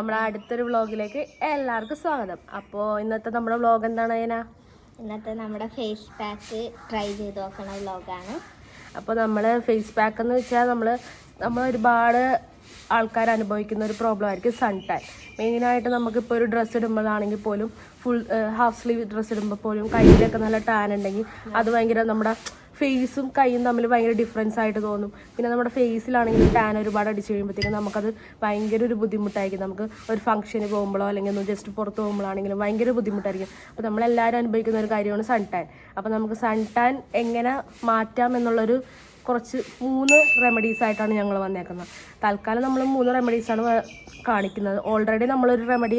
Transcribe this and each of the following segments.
നമ്മുടെ അടുത്തൊരു വ്ളോഗിലേക്ക് എല്ലാവർക്കും സ്വാഗതം. അപ്പോൾ ഇന്നത്തെ നമ്മുടെ വ്ളോഗ് എന്താണ് അതിനാ ഇന്നത്തെ നമ്മുടെ ഫേസ് പാക്ക് ട്രൈ ചെയ്ത് നോക്കണ വ്ലോഗാണ്. അപ്പോൾ നമ്മൾ ഫേസ് പാക്ക് എന്ന് വെച്ചാൽ നമ്മൾ നമ്മൾ ഒരുപാട് ആൾക്കാർ അനുഭവിക്കുന്ന ഒരു പ്രോബ്ലം ആയിരിക്കും സൺ ടാൻ മെയിനായിട്ട് നമുക്കിപ്പോൾ ഒരു ഡ്രസ്സ് ഇടുമ്പോഴാണെങ്കിൽ പോലും ഫുൾ ഹാഫ് സ്ലീവ് ഡ്രസ്സ് ഇടുമ്പോൾ പോലും കയ്യിലൊക്കെ നല്ല ടാൻ ഉണ്ടെങ്കിൽ അത് ഭയങ്കര നമ്മുടെ ഫേസും കൈയും തമ്മിൽ ഭയങ്കര ഡിഫറൻസ് ആയിട്ട് തോന്നും. പിന്നെ നമ്മുടെ ഫേസിലാണെങ്കിൽ ടാൻ ഒരുപാട് അടിച്ച് കഴിയുമ്പോഴത്തേക്കും നമുക്കത് ഭയങ്കര ഒരു ബുദ്ധിമുട്ടായിരിക്കും. നമുക്ക് ഒരു ഫംഗ്ഷന് പോകുമ്പോഴോ അല്ലെങ്കിൽ ഒന്ന് ജസ്റ്റ് പുറത്ത് പോകുമ്പോഴാണെങ്കിലും ഭയങ്കര ബുദ്ധിമുട്ടായിരിക്കും. അപ്പോൾ നമ്മളെല്ലാവരും അനുഭവിക്കുന്ന ഒരു കാര്യമാണ് സൺ ടാൻ അപ്പോൾ നമുക്ക് സൺ ടാൻ എങ്ങനെ മാറ്റാം എന്നുള്ളൊരു കുറച്ച് മൂന്ന് റെമഡീസ് ആയിട്ടാണ് ഞങ്ങൾ വന്നേക്കുന്നത്. തൽക്കാലം നമ്മൾ മൂന്ന് റെമഡീസാണ് കാണിക്കുന്നത്. ഓൾറെഡി നമ്മളൊരു റെമഡി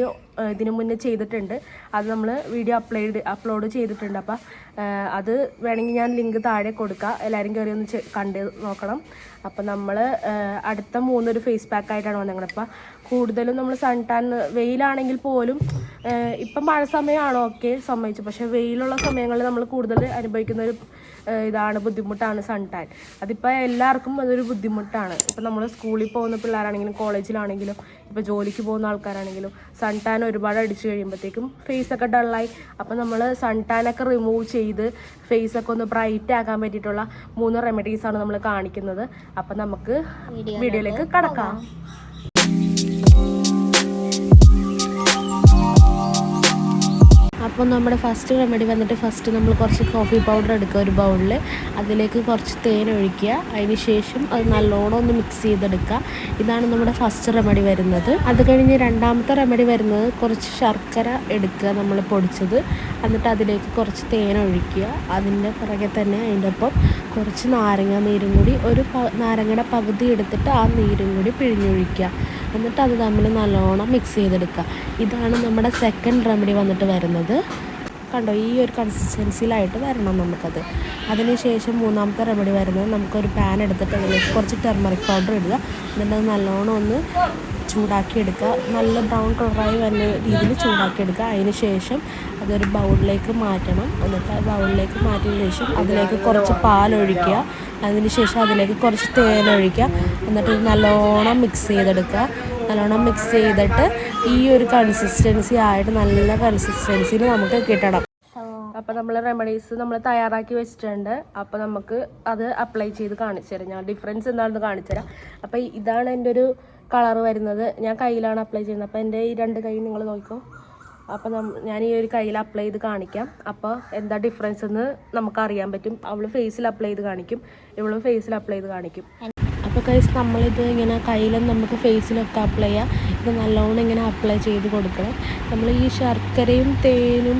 ഇതിന് മുന്നേ ചെയ്തിട്ടുണ്ട്. അത് നമ്മൾ വീഡിയോ അപ്ലോഡ് അപ്ലോഡ് ചെയ്തിട്ടുണ്ട്. അപ്പോൾ അത് വേണമെങ്കിൽ ഞാൻ ലിങ്ക് താഴെ കൊടുക്കാം. എല്ലാവരും കയറി ഒന്ന് കണ്ട് നോക്കണം. അപ്പം നമ്മൾ അടുത്ത മൂന്നൊരു ഫേസ് പാക്ക് ആയിട്ടാണ് വന്നത് അപ്പം കൂടുതലും നമ്മൾ സൺ ടാൻ വെയിലാണെങ്കിൽ പോലും ഇപ്പം മഴ സമയമാണോ? ഓക്കെ സമ്മതിച്ചു. പക്ഷേ വെയിലുള്ള സമയങ്ങളിൽ നമ്മൾ കൂടുതൽ അനുഭവിക്കുന്ന ഒരു ഏഹ് ഇതാണ് ബുദ്ധിമുട്ടാണ് സൺ ടാൻ അതിപ്പോൾ എല്ലാവർക്കും അതൊരു ബുദ്ധിമുട്ടാണ്. ഇപ്പം നമ്മൾ സ്കൂളിൽ പോകുന്ന പിള്ളേരാണെങ്കിലും കോളേജിലാണെങ്കിലും ഇപ്പോൾ ജോലിക്ക് പോകുന്ന ആൾക്കാരാണെങ്കിലും സൺ ടാൻ ഒരുപാട് അടിച്ചു കഴിയുമ്പോഴത്തേക്കും ഫേസൊക്കെ ഡള്ളായി അപ്പോൾ നമ്മൾ സൺ ടാനൊക്കെ റിമൂവ് ചെയ്ത് ഫേസൊക്കെ ഒന്ന് ബ്രൈറ്റ് ആക്കാൻ പറ്റിയിട്ടുള്ള മൂന്ന് റെമഡീസാണ് നമ്മൾ കാണിക്കുന്നത്. അപ്പം നമുക്ക് വീഡിയോയിലേക്ക് കടക്കാം. അപ്പോൾ നമ്മുടെ ഫസ്റ്റ് റെമഡി വന്നിട്ട് ഫസ്റ്റ് നമ്മൾ കുറച്ച് കോഫി പൗഡർ എടുക്കുക ഒരു ബൗളിൽ അതിലേക്ക് കുറച്ച് തേൻ ഒഴിക്കുക. അതിന് ശേഷം അത് നല്ലോണം ഒന്ന് മിക്സ് ചെയ്തെടുക്കുക. ഇതാണ് നമ്മുടെ ഫസ്റ്റ് റെമഡി വരുന്നത്. അത് കഴിഞ്ഞ് രണ്ടാമത്തെ റെമഡി വരുന്നത് കുറച്ച് ശർക്കര എടുക്കുക നമ്മൾ പൊടിച്ചത്. എന്നിട്ട് അതിലേക്ക് കുറച്ച് തേൻ ഒഴിക്കുക. അതിന്റെ പുറകെ തന്നെ അതിന്റെ ഒപ്പം കുറച്ച് നാരങ്ങ നീരും കൂടി ഒരു നാരങ്ങയുടെ പകുതി എടുത്തിട്ട് ആ നീരും കൂടി പിഴിഞ്ഞൊഴിക്കുക. എന്നിട്ട് അത് തമ്മിൽ നല്ലോണം മിക്സ് ചെയ്തെടുക്കുക. ഇതാണ് നമ്മുടെ സെക്കൻഡ് റെമഡി വന്നിട്ട് വരുന്നത്. കണ്ടോ ഈ ഒരു കൺസിസ്റ്റൻസിയിലായിട്ട് വരണം നമുക്കത്. അതിനുശേഷം മൂന്നാമത്തെ റെമഡി വരുന്നത് നമുക്കൊരു പാൻ എടുത്തിട്ട് അതിലേക്ക് കുറച്ച് ടെർമറിക് പൗഡർ ഇടുക. എന്നിട്ട് അത് നല്ലോണം ഒന്ന് ചൂടാക്കി എടുക്കുക നല്ല ബ്രൗൺ കളറായി വരുന്ന രീതിയിൽ ചൂടാക്കിയെടുക്കുക. അതിന് ശേഷം അതൊരു ബൗളിലേക്ക് മാറ്റണം. എന്നിട്ട് ബൗളിലേക്ക് മാറ്റിയ ശേഷം അതിലേക്ക് കുറച്ച് പാലൊഴിക്കുക അതിന് ശേഷം അതിലേക്ക് കുറച്ച് തേനൊഴിക്കുക എന്നിട്ട് നല്ലോണം മിക്സ് ചെയ്തെടുക്കുക. നല്ലോണം മിക്സ് ചെയ്തിട്ട് ഈ ഒരു കൺസിസ്റ്റൻസി ആയിട്ട് നല്ല കൺസിസ്റ്റൻസിയിൽ നമുക്ക് കിട്ടണം. അപ്പോൾ നമ്മൾ റെമഡീസ് നമ്മൾ തയ്യാറാക്കി വെച്ചിട്ടുണ്ട്. അപ്പോൾ നമുക്ക് അത് അപ്ലൈ ചെയ്ത് കാണിച്ചു തരാം. ഞാൻ ഡിഫറൻസ് എന്താണെന്ന് കാണിച്ചു തരാം. അപ്പോൾ ഇതാണ് എന്റെ ഒരു കളർ വരുന്നത് ഞാൻ കയ്യിലാണ് അപ്ലൈ ചെയ്യുന്നത്. അപ്പോൾ എന്റെ ഈ രണ്ട് കൈ നിങ്ങൾ നോക്കിക്കോ. അപ്പോൾ ഞാൻ ഈ ഒരു കയ്യിൽ അപ്ലൈ ചെയ്ത് കാണിക്കാം. അപ്പോൾ എന്താ ഡിഫറൻസ് എന്ന് നമുക്ക് അറിയാൻ പറ്റും. അവൾ ഫേസിൽ അപ്ലൈ ചെയ്ത് കാണിക്കും. ഇവൾ ഫേസിൽ അപ്ലൈ ചെയ്ത് കാണിക്കും. അപ്പോൾ കൈസ് നമ്മളിത് ഇങ്ങനെ കയ്യിലും നമുക്ക് ഫേസിലൊക്കെ അപ്ലൈ ചെയ്യാം. ഇത് നല്ലോണം ഇങ്ങനെ അപ്ലൈ ചെയ്ത് കൊടുക്കണം. നമ്മൾ ഈ ശർക്കരയും തേനും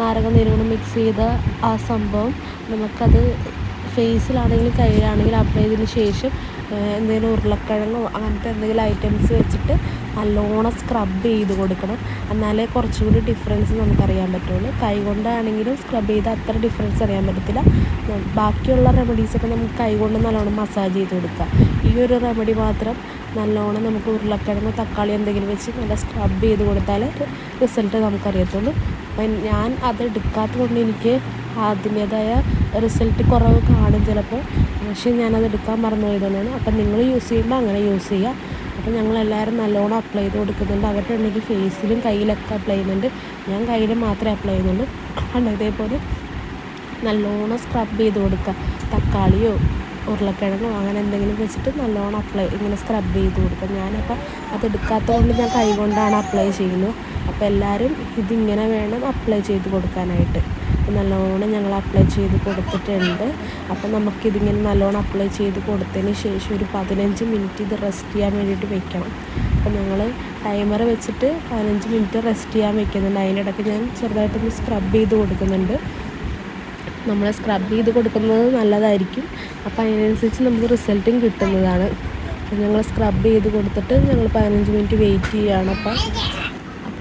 നാരങ്ങ മിക്സ് ചെയ്ത ആ സംഭവം നമുക്കത് ഫേസിലാണെങ്കിലും കയ്യിലാണെങ്കിലും അപ്ലൈ ചെയ്തതിന് ശേഷം എന്തെങ്കിലും ഉരുളക്കിഴങ്ങോ അങ്ങനത്തെ എന്തെങ്കിലും ഐറ്റംസ് വെച്ചിട്ട് നല്ലോണം സ്ക്രബ് ചെയ്ത് കൊടുക്കണം. എന്നാലേ കുറച്ചുകൂടി ഡിഫറൻസ് നമുക്കറിയാൻ പറ്റുള്ളൂ. കൈ കൊണ്ടാണെങ്കിലും സ്ക്രബ് ചെയ്ത് അത്ര ഡിഫറൻസ് അറിയാൻ പറ്റത്തില്ല. ബാക്കിയുള്ള റെമഡീസൊക്കെ നമുക്ക് കൈ കൊണ്ട് നല്ലോണം മസാജ് ചെയ്ത് കൊടുക്കാം. ഈ ഒരു റെമഡി മാത്രം നല്ലോണം നമുക്ക് ഉരുളക്കിഴങ്ങ് തക്കാളി എന്തെങ്കിലും വെച്ച് നല്ല സ്ക്രബ് ചെയ്ത് കൊടുത്താൽ റിസൾട്ട് നമുക്കറിയത്തുള്ളൂ. അപ്പം ഞാൻ അത് കൊണ്ട് എനിക്ക് അതിന്റേതായ റിസൾട്ട് കുറവ് കാണും ചിലപ്പോൾ. പക്ഷേ ഞാനത് എടുക്കാൻ മറന്നു പോയതുകൊണ്ടാണ് അപ്പം നിങ്ങൾ യൂസ് ചെയ്യുമ്പോൾ അങ്ങനെ യൂസ് ചെയ്യുക. അപ്പോൾ ഞങ്ങളെല്ലാവരും നല്ലോണം അപ്ലൈ ചെയ്ത് കൊടുക്കുന്നുണ്ട്. അവരുടെ ഉണ്ടെങ്കിൽ ഫേസിലും കയ്യിലൊക്കെ അപ്ലൈ ചെയ്യുന്നുണ്ട്. ഞാൻ കയ്യിൽ മാത്രമേ അപ്ലൈ ചെയ്യുന്നുള്ളൂ. കണ്ടോ? ഇതേപോലെ നല്ലോണം സ്ക്രബ് ചെയ്ത് കൊടുക്കുക. തക്കാളിയോ ഉരുളക്കിഴങ്ങോ അങ്ങനെ എന്തെങ്കിലും വെച്ചിട്ട് നല്ലോണം അപ്ലൈ ഇങ്ങനെ സ്ക്രബ് ചെയ്ത് കൊടുക്കുക. ഞാനപ്പോൾ അത് എടുക്കാത്തത് ഞാൻ കൈ കൊണ്ടാണ് അപ്ലൈ ചെയ്യുന്നത്. അപ്പോൾ എല്ലാവരും ഇതിങ്ങനെ വേണം അപ്ലൈ ചെയ്ത് കൊടുക്കാനായിട്ട്. നല്ലോണം ഞങ്ങൾ അപ്ലൈ ചെയ്ത് കൊടുത്തിട്ടുണ്ട്. അപ്പം നമുക്കിതിങ്ങനെ നല്ലോണം അപ്ലൈ ചെയ്ത് കൊടുത്തതിന് ശേഷം ഒരു പതിനഞ്ച് മിനിറ്റ് ഇത് റെസ്റ്റ് ചെയ്യാൻ വേണ്ടിയിട്ട് വെക്കണം. അപ്പം ഞങ്ങൾ ടൈമർ വെച്ചിട്ട് പതിനഞ്ച് മിനിറ്റ് റെസ്റ്റ് ചെയ്യാൻ വെക്കുന്നുണ്ട്. അതിനിടയ്ക്ക് ഞാൻ ചെറുതായിട്ടൊന്ന് സ്ക്രബ് ചെയ്ത് കൊടുക്കുന്നുണ്ട്. നമ്മൾ സ്ക്രബ് ചെയ്ത് കൊടുക്കുന്നത് നല്ലതായിരിക്കും. അപ്പം അതിനനുസരിച്ച് നമുക്ക് റിസൾട്ടും കിട്ടുന്നതാണ്. ഞങ്ങൾ സ്ക്രബ് ചെയ്ത് കൊടുത്തിട്ട് ഞങ്ങൾ പതിനഞ്ച് മിനിറ്റ് വെയിറ്റ് ചെയ്യുകയാണ് അപ്പം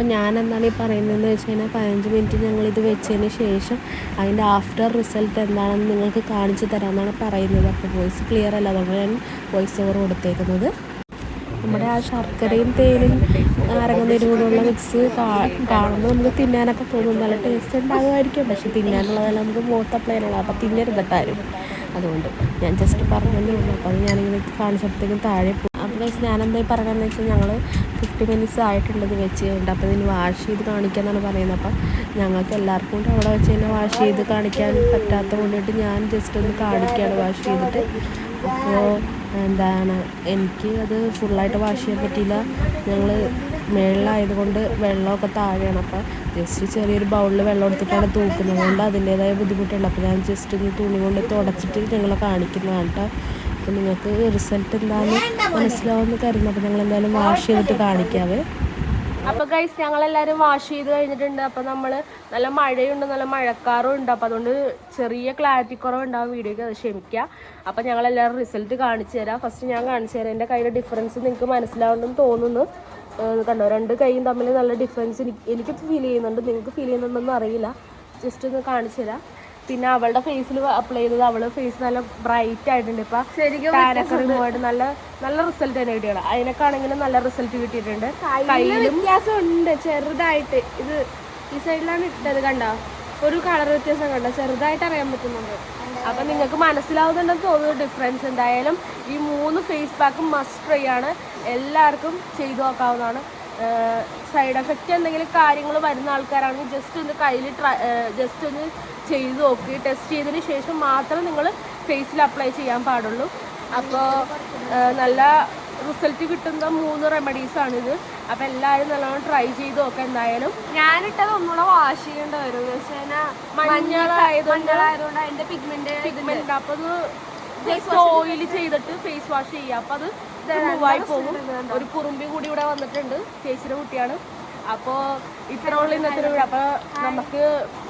അപ്പം ഞാൻ എന്താണ് ഈ പറയുന്നതെന്ന് വെച്ച് കഴിഞ്ഞാൽ പതിനഞ്ച് മിനിറ്റ് ഞങ്ങളിത് വെച്ചതിന് ശേഷം അതിന്റെ ആഫ്റ്റർ റിസൾട്ട് എന്താണെന്ന് നിങ്ങൾക്ക് കാണിച്ചു തരാമെന്നാണ് പറയുന്നത്. അപ്പോൾ വോയിസ് ക്ലിയർ അല്ല. അതുകൊണ്ട് ഞാൻ വോയിസ് ഓവർ കൊടുത്തേക്കുന്നത്. നമ്മുടെ ആ ശർക്കരയും തേനും നാരങ്ങനീരും കൂടെയുള്ള മിക്സ് കാണുമ്പോൾ നമുക്ക് തിന്നാനൊക്കെ തോന്നും. നല്ല ടേസ്റ്റ് ഉണ്ടാകുമായിരിക്കും പക്ഷെ തിന്നാനുള്ളതെല്ലാം നമുക്ക് മൂത്ത പ്ലെയിനുള്ള അപ്പോൾ തിന്നരുതട്ടാരും അതുകൊണ്ട് ഞാൻ ജസ്റ്റ് പറഞ്ഞു ഉള്ളൂ. അപ്പോൾ അത് ഞാനിങ്ങനെ കാണിച്ചപ്പോഴത്തേക്കും താഴെ അപ്പോൾ ഗൈസ് ഞാനെന്തായി പറയണമെന്ന് വെച്ചാൽ ഞങ്ങൾ ഫിഫ്റ്റി മിനിറ്റ്സ് ആയിട്ടുള്ളത് വെച്ച് കഴിഞ്ഞിട്ട് അപ്പോൾ ഇതിന് വാഷ് ചെയ്ത് കാണിക്കാമെന്നാണ് പറയുന്നത്. അപ്പം ഞങ്ങൾക്ക് എല്ലാവർക്കും കൂടെ അവിടെ വെച്ച് തന്നെ വാഷ് ചെയ്ത് കാണിക്കാൻ പറ്റാത്ത കൊണ്ടിട്ട് ഞാൻ ജസ്റ്റ് ഒന്ന് കാണിക്കുകയാണ് വാഷ് ചെയ്തിട്ട്. അപ്പോൾ എന്താണ് എനിക്ക് അത് ഫുള്ളായിട്ട് വാഷ് ചെയ്യാൻ പറ്റിയില്ല. ഞങ്ങൾ മേളിലായതുകൊണ്ട് വെള്ളമൊക്കെ താഴെയാണ്. അപ്പോൾ ജസ്റ്റ് ചെറിയൊരു ബൗളിൽ വെള്ളം എടുത്തിട്ടാണ് തൂക്കുന്നത്. അതുകൊണ്ട് അതിന്റേതായ ബുദ്ധിമുട്ടുണ്ട്. അപ്പോൾ ഞാൻ ജസ്റ്റ് ഒന്ന് തുണി കൊണ്ട് തുടച്ചിട്ട് ഞങ്ങൾ കാണിക്കുന്നതാണ് കേട്ടോ അപ്പോൾ നിങ്ങൾക്ക് റിസൾട്ട് എന്താണെന്ന് മനസ്സിലാവുമെന്ന് കരുതുന്നു. അപ്പോൾ ഞങ്ങൾ എന്തായാലും വാഷ് ചെയ്തിട്ട് കാണിക്കാവേ. അപ്പോൾ ഗൈസ് ഞങ്ങളെല്ലാവരും വാഷ് ചെയ്ത് കഴിഞ്ഞിട്ടുണ്ട്. അപ്പോൾ നമ്മൾ നല്ല മഴയുണ്ട് നല്ല മഴക്കാറും ഉണ്ട്. അപ്പോൾ അതുകൊണ്ട് ചെറിയ ക്ലാരിറ്റി കുറവുണ്ടാവും വീഡിയോയ്ക്ക്. അത് ക്ഷമിക്കുക അപ്പോൾ ഞങ്ങളെല്ലാവരും റിസൾട്ട് കാണിച്ചു തരാം. ഫസ്റ്റ് ഞാൻ കാണിച്ചു തരാം. എന്റെ കയ്യിലെ ഡിഫറൻസ് നിങ്ങൾക്ക് മനസ്സിലാവുന്നു തോന്നുന്നു. കണ്ടോ? രണ്ട് കൈയും തമ്മിൽ നല്ല ഡിഫറൻസ് എനിക്ക് ഫീൽ ചെയ്യുന്നുണ്ട്. നിങ്ങൾക്ക് ഫീൽ ചെയ്യുന്നുണ്ടെന്ന് അറിയില്ല. ജസ്റ്റ് ഒന്ന് കാണിച്ചു തരാം. പിന്നെ അവളുടെ ഫേസിൽ അപ്ലൈ ചെയ്തത് അവൾ ഫേസ് നല്ല ബ്രൈറ്റ് ആയിട്ടുണ്ട്. ഇപ്പൊ ടാനൊക്കെ റിമൂവ് ആയിട്ട് നല്ല നല്ല റിസൾട്ട് തന്നെ കിട്ടിയാണ് അതിനൊക്കെയാണെങ്കിലും നല്ല റിസൾട്ട് കിട്ടിയിട്ടുണ്ട്. കയ്യിലും വ്യത്യാസം ഉണ്ട് ചെറുതായിട്ട് ഇത് ഈ സൈഡിലാണ് ഇട്ടത് കണ്ട? ഒരു കളർ വ്യത്യാസം കണ്ട? ചെറുതായിട്ട് അറിയാൻ പറ്റുന്നുണ്ട്. അപ്പൊ നിങ്ങൾക്ക് മനസ്സിലാവുന്നുണ്ടെന്ന് തോന്നുന്നു ഡിഫറൻസ് എന്തായാലും ഈ മൂന്ന് ഫേസ് പാക്കും മസ്റ്റ് ട്രൈ ആണ്. എല്ലാവർക്കും ചെയ്തു നോക്കാവുന്നതാണ്. സൈഡ് എഫക്റ്റ് എന്തെങ്കിലും കാര്യങ്ങൾ വരുന്ന ആൾക്കാരാണെങ്കിൽ ജസ്റ്റ് ഒന്ന് കയ്യിൽ ട്രൈ ജസ്റ്റ് ഒന്ന് ചെയ്ത് നോക്കി. ടെസ്റ്റ് ചെയ്തതിന് ശേഷം മാത്രം നിങ്ങൾ ഫേസിൽ അപ്ലൈ ചെയ്യാൻ പാടുള്ളൂ. അപ്പോൾ നല്ല റിസൾട്ട് കിട്ടുന്ന മൂന്ന് റെമഡീസ് ആണിത്. അപ്പോൾ എല്ലാവരും നല്ലോണം ട്രൈ ചെയ്ത് നോക്കാം എന്തായാലും. ഞാനിട്ടത് ഒന്നുകൂടെ വാഷ് ചെയ്യേണ്ട വരും. മഞ്ഞളായതുകൊണ്ട് അതിന്റെ പിഗ്മെന്റ് പിഗ്മെന്റ് അപ്പൊ അത് ഓയിൽ ചെയ്തിട്ട് ഫേസ് വാഷ് ചെയ്യുക അപ്പൊ അത് ആയി പോകും ഒരു കുറുമ്പി കൂടി ഇവിടെ വന്നിട്ടുണ്ട്. ചേച്ചിയുടെ കുട്ടിയാണ്. അപ്പോ ഇത്ര ഉള്ള ഇന്നത്തെ വീട് അപ്പൊ നമുക്ക്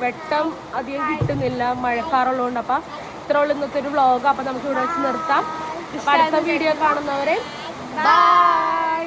വെട്ടം അധികം കിട്ടുന്നില്ല. മഴക്കാറുള്ളതുകൊണ്ട് അപ്പൊ ഇത്ര ഉള്ള ഇന്നത്തെ ഒരു വ്ളോഗ് അപ്പൊ നമുക്ക് ഇവിടെ വെച്ച് നിർത്താം. അടുത്ത വീഡിയോ കാണുന്നവരെ ബൈ